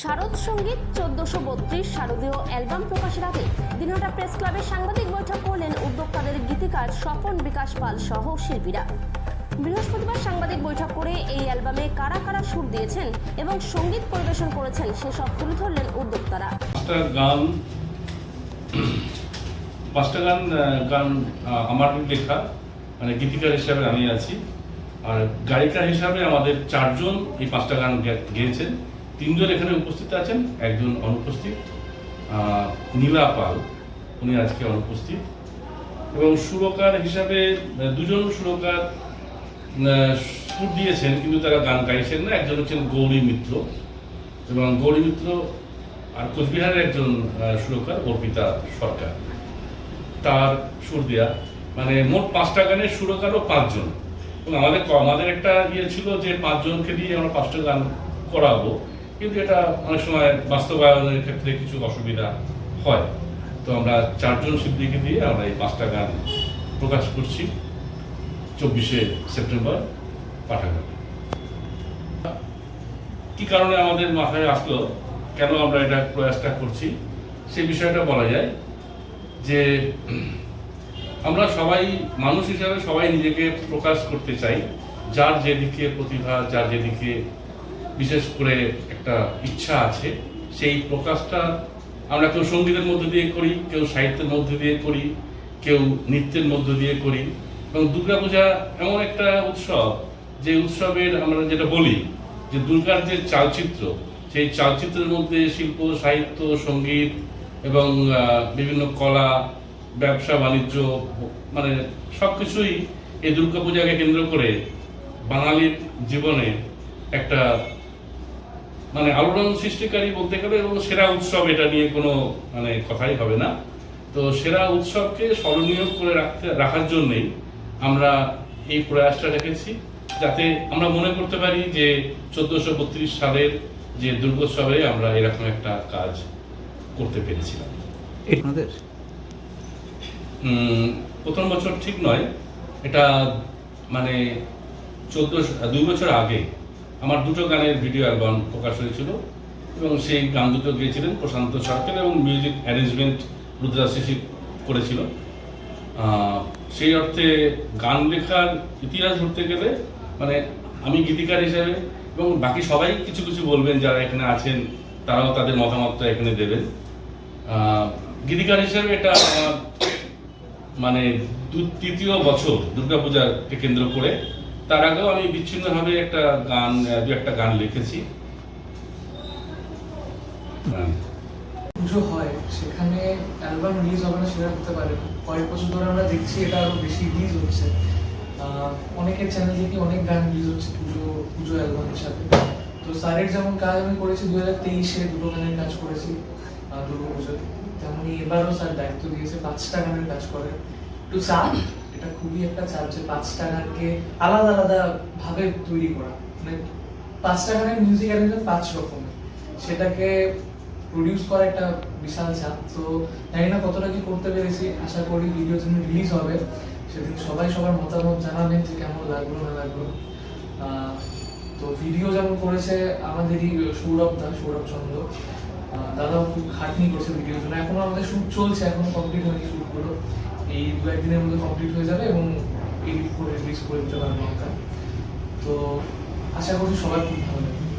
শারদ সংগীত, চোদ্দশো বত্রিশ শারদীয় অ্যালবাম প্রকাশের আগে দিনহাটা প্রেস ক্লাবে সাংবাদিক বৈঠক করলেন উদ্যোক্তাদের গীতিকার স্বপন বিকাশ পাল সহ শিল্পীরা। বৃহস্পতিবার সাংবাদিক বৈঠক করে এই অ্যালবামে কারা কারা সুর দিয়েছেন এবং সংগীত পরিবেশন করেছেন সেসব তুলে ধরলেন উদ্যোক্তারা। গান, পাঁচটা গান গান আমার লেখা মানে গীতিকার হিসাবে আমি আছি। আর গায়িকা হিসাবে আমাদের চারজন এই পাঁচটা গান গেয়েছেন। তিনজন এখানে উপস্থিত আছেন, একজন অনুপস্থিত নীলা পাল, উনি আজকে অনুপস্থিত। এবং সুরকার হিসাবে দুজন সুরকার সুর দিয়েছেন, কিন্তু তারা গান গাইছেন না। একজন হচ্ছেন গৌরী মিত্র এবং গৌরী মিত্র আর কোচবিহারের একজন সুরকার, অর্পিতা সরকার। তার সুর দেয়া মানে মোট পাঁচটা গানের সুরকারও পাঁচজন। এবং আমাদের আমাদের একটা ইয়ে ছিল যে পাঁচজনকে দিয়ে আমরা পাঁচটা গান করাবো। কিন্তু এটা অনেক সময় বাস্তবায়নের ক্ষেত্রে কিছু অসুবিধা হয়। তো আমরা চারজন শিল্পীকে দিয়ে আমরা এই পাঁচটা গান প্রকাশ করছি। চব্বিশে সেপ্টেম্বর পাঠাগারে। কি কারণে আমাদের মাথায় আসলো কেন আমরা এটা প্রয়াসটা করছি সেই বিষয়টা বলা যায় যে আমরা সবাই, মানুষ হিসাবে সবাই নিজেকে প্রকাশ করতে চাই, যার যেদিকে প্রতিভা, যার যেদিকে বিশেষ করে একটা ইচ্ছা আছে, সেই প্রকাশটা আমরা কেউ সঙ্গীতের মধ্যে দিয়ে করি, কেউ সাহিত্যের মধ্যে দিয়ে করি, কেউ নৃত্যের মধ্য দিয়ে করি। এবং দুর্গাপূজা এমন একটা উৎসব, যে উৎসবের আমরা যেটা বলি, যে দুর্গার যে চালচিত্র, সেই চালচিত্রের মধ্যে শিল্প, সাহিত্য, সংগীত এবং বিভিন্ন কলা, ব্যবসা, বাণিজ্য মানে সব কিছুই এই দুর্গাপূজাকে কেন্দ্র করে বাঙালির জীবনে একটা মানে আলোড়ন সৃষ্টিকারী বলতে গেলে এবং সেরা উৎসব এটা নিয়ে কোনো মানে কথাই হবে না। তো সেরা উৎসবকে স্মরণীয় করে রাখতে রাখার জন্যই আমরা এই প্রয়াসটা রেখেছি। যাতে আমরা মনে করতে পারি যে চোদ্দোশো বত্রিশ সালের যে দুর্গোৎসবে আমরা এরকম একটা কাজ করতে পেরেছিলাম। আপনাদের? প্রথম বছর ঠিক নয়। এটা মানে চোদ্দ দুই বছর আগে আমার দুটো গানের ভিডিও অ্যালবাম প্রকাশ হয়েছিল এবং সেই গান দুটো গেয়েছিলেন প্রশান্ত সরকার এবং মিউজিক অ্যারেঞ্জমেন্ট রুদ্রা শিশি করেছিল। সেই অর্থে গান লেখার ইতিহাস ধরতে গেলে মানে আমি গীতিকার হিসাবে এবং বাকি সবাই কিছু কিছু বলবেন যারা এখানে আছেন, তারাও তাদের মতামতটা এখানে দেবেন। গীতিকার হিসাবে এটা মানে তৃতীয় বছর দুর্গাপূজাকে কেন্দ্র করে তার আগেও আমি বিচ্ছিন্নভাবে একটা গান দু একটা গান লিখেছি। হ্যাঁ। পুজো হয়, সেখানে অ্যালবাম রিলিজ হবে না সেটা পারে। কয়েক বছর ধরে আমরা দেখছি এটা বেশি রিলিজ হচ্ছে। অনেকের চ্যানেল থেকে অনেক গান রিলিজ হচ্ছে পুজো পুজো অ্যালবামের সাথে। তো স্যারের যেমন কাজ আমি করেছি দু হাজার তেইশে দুটো গানের কাজ করেছি দুর্গা পুজোয় তেমনই এবারও স্যার দায়িত্ব দিয়েছে, পাঁচটা গানের কাজ করে। একটু চাপ এটা খুবই একটা চাপ যে পাঁচটা গানকে আলাদা আলাদা ভাবে তৈরি করা। মানে পাঁচটা গানের মিউজিক অ্যারেঞ্জমেন্ট পাঁচ রকমের। সেটাকে প্রডিউস করা একটা বিশাল চাপ। তো জানি না কতটা কি করতে পেরেছি। আশা করি ভিডিও যেদিন রিলিজ হবে। সেদিন সবাই সবার মতামত জানাবেন যে কেমন লাগল, না লাগল। তো ভিডিও যেমন করেছে আমাদেরই সৌরভ দা, সৌরভ চন্দ্র। দাদাও খুব খাটনি করেছে ভিডিওর জন্য। এখনও আমাদের শুট চলছে, এখনও কমপ্লিট হয়নি শুটগুলো এই দু একদিনের মধ্যে কমপ্লিট হয়ে যাবে এবং এডিট করে রিলিজ করে দিতে পারব আমরা। তো আশা করছি সবাই খুব ভালো লাগবে।